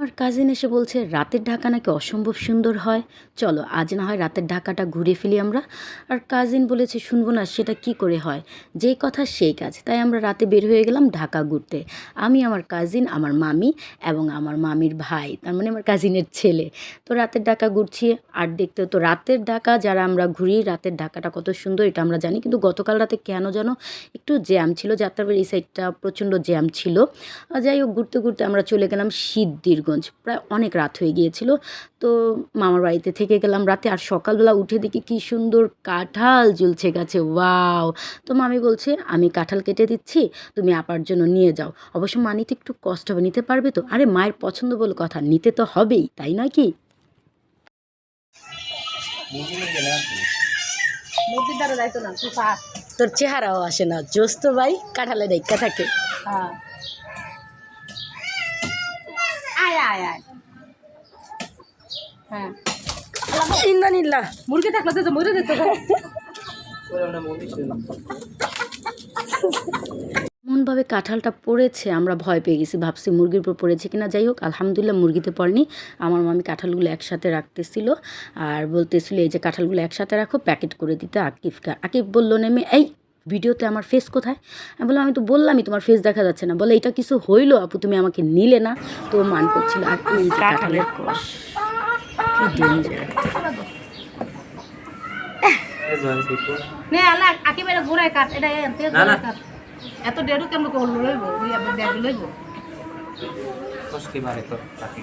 আমার কাজিন এসে বলছে, রাতের ঢাকা নাকি অসম্ভব সুন্দর হয়। চলো, আজ না হয় রাতের ঢাকাটা ঘুরে ফেলি আমরা। আর কাজিন বলেছে, শুনব না, সেটা কি করে হয়? যেই কথা সেই কাজ। তাই আমরা রাতে বের হয়ে গেলাম ঢাকা ঘুরতে। আমি, আমার কাজিন আমার মামি এবং আমার মামির ভাই, তার মানে আমার কাজিনের ছেলে। তো রাতের ঢাকা ঘুরছি। আর দেখতে, তো রাতের ঢাকা যারা আমরা ঘুরি, রাতের ঢাকাটা কত সুন্দর এটা আমরা জানি। কিন্তু গতকাল রাতে কেন যেন একটু জ্যাম ছিল। যাত্রাবাড়ি এই সাইডটা প্রচণ্ড জ্যাম ছিল। যাই হোক, ঘুরতে ঘুরতে আমরা চলে গেলাম সিদ্ধিরগঞ্জ প্রায় অনেক রাত হয়ে গিয়েছিল। তো মামার বাড়িতে থেকে গেলাম রাতে আর সকালবেলা উঠে দেখি কি সুন্দর কাঁঠাল ঝুলছে গাছে। ওয়াও! তো মামি বলছে আমি কাঁঠাল কেটে দিচ্ছি তুমি আপার জন্য নিয়ে যাও। অবশ্য মা নিতে একটু কষ্ট হবে নিতে পারবে তো? আরে মায়ের পছন্দ বলে কথা নিতে তো হবেই তাই নয় কি? তোর চেহারাও আসে না জোস তো ভাই কাঁঠালে দেখা থাকে। হ্যাঁ। আয় আয় আয়। হ্যাঁ। মুরগি থাকলে তো মরে যেত। এমনভাবে কাঁঠালটা পড়েছে আমরা ভয় পেয়ে গেছি। ভাবছি মুরগির উপর পড়েছে কিনা যাই হোক আলহামদুলিল্লাহ মুরগিতে পড়েনি। আমার মামি কাঁঠালগুলো একসাথে রাখতেছিল আর বলতেছিল এই যে কাঁঠালগুলো একসাথে রাখো প্যাকেট করে দিতে। আকিফকে আকিফ বলল নেমে এই ভিডিওতে আমার ফেস কোথায়? আমি বললাম আমি তো বললামই তোমার ফেস দেখা যাচ্ছে না। বলে এটা কিছু হইল আপু তুমি আমাকে নিলে না। তো মান করছিল আর এই কাঁঠালের কষ। কি ডেঞ্জার এত কেমন করল লইব? ওই আবার ব্যাগ লইব? কষ্ট মারে তো তাকে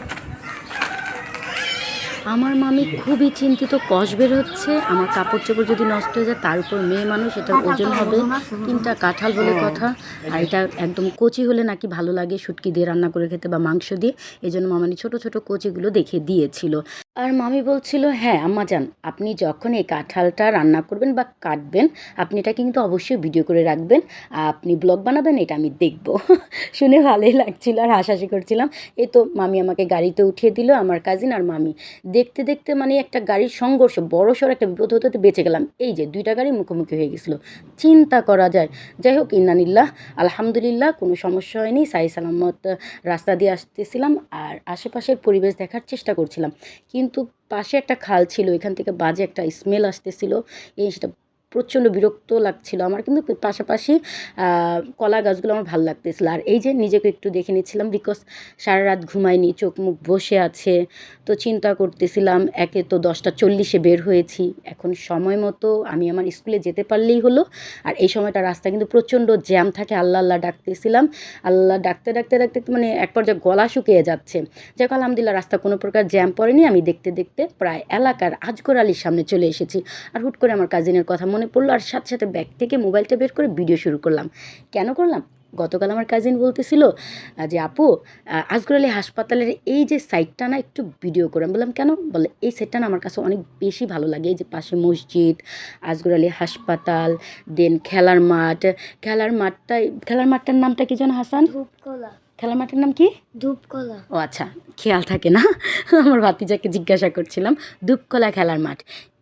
আমার মামি খুবই চিন্তিত কষ বের হচ্ছে আমার কাপড় চোপড় যদি নষ্ট হয়ে যায় তার উপর মেয়ে মানুষ এটা ওজন হবে। তিনটা কাঁঠাল বলে কথা আর এটা একদম কচি হলে নাকি ভালো লাগে শুটকি দিয়ে রান্না করে খেতে বা মাংস দিয়ে। এই জন্য মামানি ছোটো ছোটো কচিগুলো দেখে দিয়েছিল। আর মামি বলছিল হ্যাঁ আম্মা যান। আপনি যখন এই কাঁঠালটা রান্না করবেন বা কাটবেন, আপনি এটা কিন্তু অবশ্যই ভিডিও করে রাখবেন। আপনি ব্লগ বানাবেন, এটা আমি দেখব। শুনে ভালোই লাগছিল আর হাসাহাসি করছিলাম। এই তো মামি আমাকে গাড়িতে উঠিয়ে দিল, আমার কাজিন আর মামি। দেখতে দেখতে মানে একটা গাড়ির সংঘর্ষ বড় সড় একটা বিপদ হতে হতে বেঁচে গেলাম। এই যে, দুইটা গাড়ি মুখোমুখি হয়ে গেছিল। চিন্তা করা যায়। যাই হোক ইন্নানিল্লাহ আলহামদুলিল্লাহ, কোনো সমস্যা হয়নি। সাই সালামত, রাস্তা দিয়ে আসতেছিলাম আর আশেপাশের পরিবেশ দেখার চেষ্টা করছিলাম। কিন্তু পাশে একটা খাল ছিল এখান থেকে বাজে একটা স্মেল আসতেছিল। এই সেটা প্রচণ্ড বিরক্ত লাগছিল। আমার কিন্তু পাশাপাশি কলা গাছগুলো আমার ভালো লাগতেছিল। আর এই যে নিজেকে একটু দেখে নিচ্ছিলাম বিকজ সারা রাত ঘুমাইনি, চোখ মুখ বসে আছে, তো চিন্তা করতেছিলাম, একে তো দশটা চল্লিশে বের হয়েছি। এখন সময় মতো আমি আমার স্কুলে যেতে পারলেই হলো। আর এই সময়টা রাস্তা কিন্তু প্রচণ্ড জ্যাম থাকে, আল্লাহ আল্লাহ ডাকতেছিলাম। আল্লাহ ডাকতে ডাকতে ডাকতে মানে এক পর্যায়ে গলা শুকিয়ে যাচ্ছে। যাক, আলহামদুলিল্লাহ রাস্তা কোনো প্রকার জ্যাম পড়েনি। আমি দেখতে দেখতে প্রায় এলাকার আজগর আলীর সামনে চলে এসেছি। আর হুট করে আমার কাজিনের কথা মনে পড়ল আর সাথে সাথে ব্যাগ থেকে মোবাইলটা বের করে ভিডিও শুরু করলাম। কেন করলাম? গতকাল আমার কাজিন বলতেছিল যে আপু আজগর হাসপাতালের এই যে সাইডটা না একটু ভিডিও করে। বললাম, কেন? বলে, এই সাইডটা না আমার কাছে অনেক বেশি ভালো লাগে। এই যে পাশে মসজিদ, আজগর হাসপাতাল দেন খেলার মাঠ। খেলার মাঠটাই, খেলার মাঠটার নামটা কি যেন হাসান? খেলার মাঠের নাম কি? ধূপকলা। ও আচ্ছা খেয়াল থাকে না। আমার ভাতিজাকে জিজ্ঞাসা করছিলাম ধূপকলা খেলার মাঠ।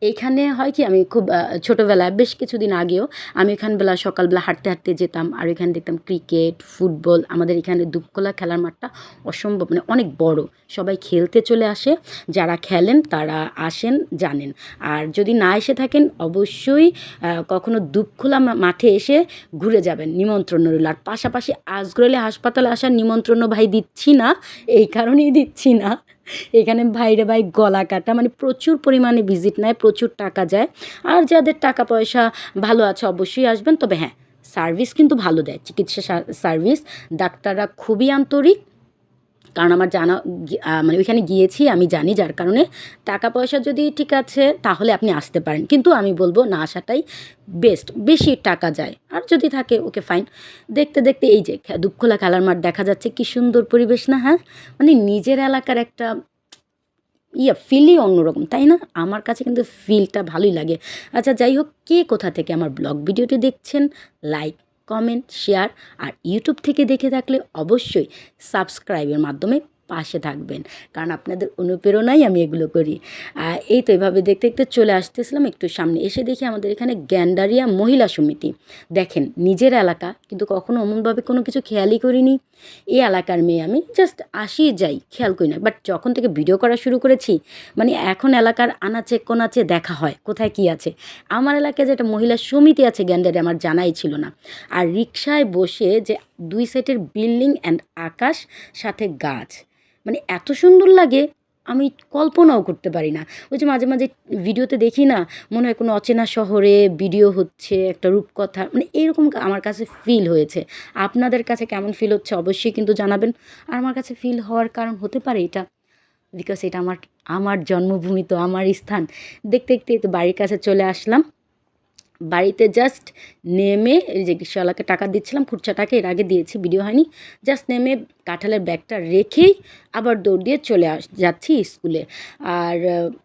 এইখানে হয় কি আমি খুব ছোটোবেলায় বেশ কিছুদিন আগেও আমি এখানবেলা সকালবেলা হাঁটতে হাঁটতে যেতাম আর এখানে দেখতাম ক্রিকেট ফুটবল আমাদের এখানে ধূপকলা খেলার মাঠটা অসম্ভব মানে অনেক বড়। সবাই খেলতে চলে আসে যারা খেলেন তারা আসেন জানেন। আর যদি না এসে থাকেন অবশ্যই কখনো দুপখোলা মাঠে এসে ঘুরে যাবেন নিমন্ত্রণ রইল। আর পাশাপাশি আজগরলে হাসপাতালে আসার নিমন্ত্রণ ভাই দিচ্ছি না, এই কারণেই দিচ্ছি না। এখানে ভাইরে ভাই গলা কাটা মানে প্রচুর পরিমাণে ভিজিট নেয়, প্রচুর টাকা যায়। আর যাদের টাকা পয়সা ভালো আছে অবশ্যই আসবেন, তবে হ্যাঁ সার্ভিস কিন্তু ভালো দেয়। চিকিৎসা সার্ভিস ডাক্তাররা খুবই আন্তরিক। কারণ আমার জানা মানে ওইখানে গিয়েছি, আমি জানি যার কারণে। টাকা পয়সা যদি ঠিক আছে, তাহলে আপনি আসতে পারেন। কিন্তু আমি বলব না আসাটাই বেস্ট বেশি টাকা যায়। আর যদি থাকে, ওকে ফাইন দেখতে দেখতে এই যে দুপখোলা খেলার মাঠ দেখা যাচ্ছে, কি সুন্দর পরিবেশ না হ্যাঁ? মানে নিজের এলাকার একটা ইয়া ফিলই অন্যরকম, তাই না? আমার কাছে কিন্তু ফিলটা ভালোই লাগে। আচ্ছা যাই হোক, কে কোথা থেকে আমার ব্লগ ভিডিওটি দেখছেন লাইক কমেন্ট শেয়ার আর ইউটিউব থেকে দেখে থাকলে অবশ্যই সাবস্ক্রাইবের মাধ্যমে পাশে থাকবেন। কারণ আপনাদের অনুপ্রেরণাই আমি এগুলো করি। এই তো এভাবে দেখতে দেখতে চলে আসতেছিলাম একটু সামনে। এসে দেখি আমাদের এখানে গ্যান্ডারিয়া মহিলা সমিতি। দেখেন, নিজের এলাকা, কিন্তু কখনো অমনভাবে কোনো কিছু খেয়ালই করিনি। এই এলাকার মেয়ে আমি জাস্ট আসি, যাই, খেয়াল করি না। বাট যখন থেকে ভিডিও করা শুরু করেছি মানে এখন এলাকার আনাচে কোনাচে দেখা হয়, কোথায় কি আছে। আমার এলাকায় যে একটা মহিলা সমিতি আছে গ্যান্ডারে আমার জানাই ছিল না। আর রিক্সায় বসে যে দুই সাইডের বিল্ডিং অ্যান্ড আকাশ, সাথে গাছ। মানে এত সুন্দর লাগে, আমি কল্পনাও করতে পারি না। ওই যে মাঝে মাঝে ভিডিওতে দেখি না, মনে হয় কোনো অচেনা শহরে ভিডিও হচ্ছে, একটা রূপকথা মানে এরকম আমার কাছে ফিল হয়েছে। আপনাদের কাছে কেমন ফিল হচ্ছে অবশ্যই কিন্তু জানাবেন। আর আমার কাছে ফিল হওয়ার কারণ হতে পারে এটা বিকজ এটা আমার আমার জন্মভূমি তো, আমার স্থান। দেখতে দেখতে তো বাড়ির কাছে চলে আসলাম। বাড়িতে জাস্ট নেমে, এই যে রিক্সাওয়ালাকে টাকা দিচ্ছিলাম খুচরা এর আগে দিয়েছি ভিডিও হয়নি। জাস্ট নেমে কাঁঠালের ব্যাগটা রেখেই আবার দৌড় দিয়ে চলে আস, যাচ্ছি স্কুলে। আর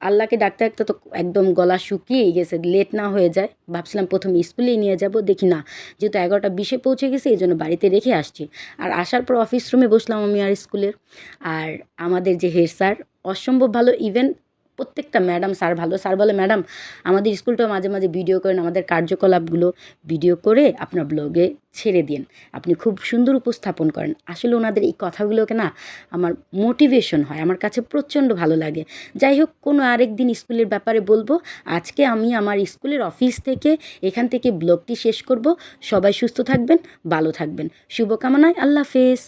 আল্লাহকে ডাক্তার একটা তো একদম গলা শুকিয়েই গেছে লেট না হয়ে যায়। ভাবছিলাম প্রথম স্কুলেই নিয়ে যাব, দেখি না, যেহেতু এগারোটা বিশে পৌঁছে গেছে, এই জন্য বাড়িতে রেখে আসছি। আর আসার পর অফিস রুমে বসলাম আমি আর স্কুলের। আর আমাদের যে হেড স্যার, অসম্ভব ভালো ইভেন প্রত্যেকটা ম্যাডাম স্যার ভালো। স্যার বলে, ম্যাডাম, আমাদের স্কুলটাও মাঝে মাঝে ভিডিও করেন, আমাদের কার্যকলাপগুলো ভিডিও করে আপনার ব্লগে ছেড়ে দিন। আপনি খুব সুন্দর উপস্থাপন করেন। আসলে ওনাদের এই কথাগুলোকে না আমার মোটিভেশন হয়, আমার কাছে প্রচণ্ড ভালো লাগে। যাই হোক, কোনো আরেক দিন স্কুলের ব্যাপারে বলব, আজকে আমি আমার স্কুলের অফিস থেকে এখান থেকে ব্লগটি শেষ করব। সবাই সুস্থ থাকবেন, ভালো থাকবেন। শুভকামনায় আল্লাহ হাফেজ।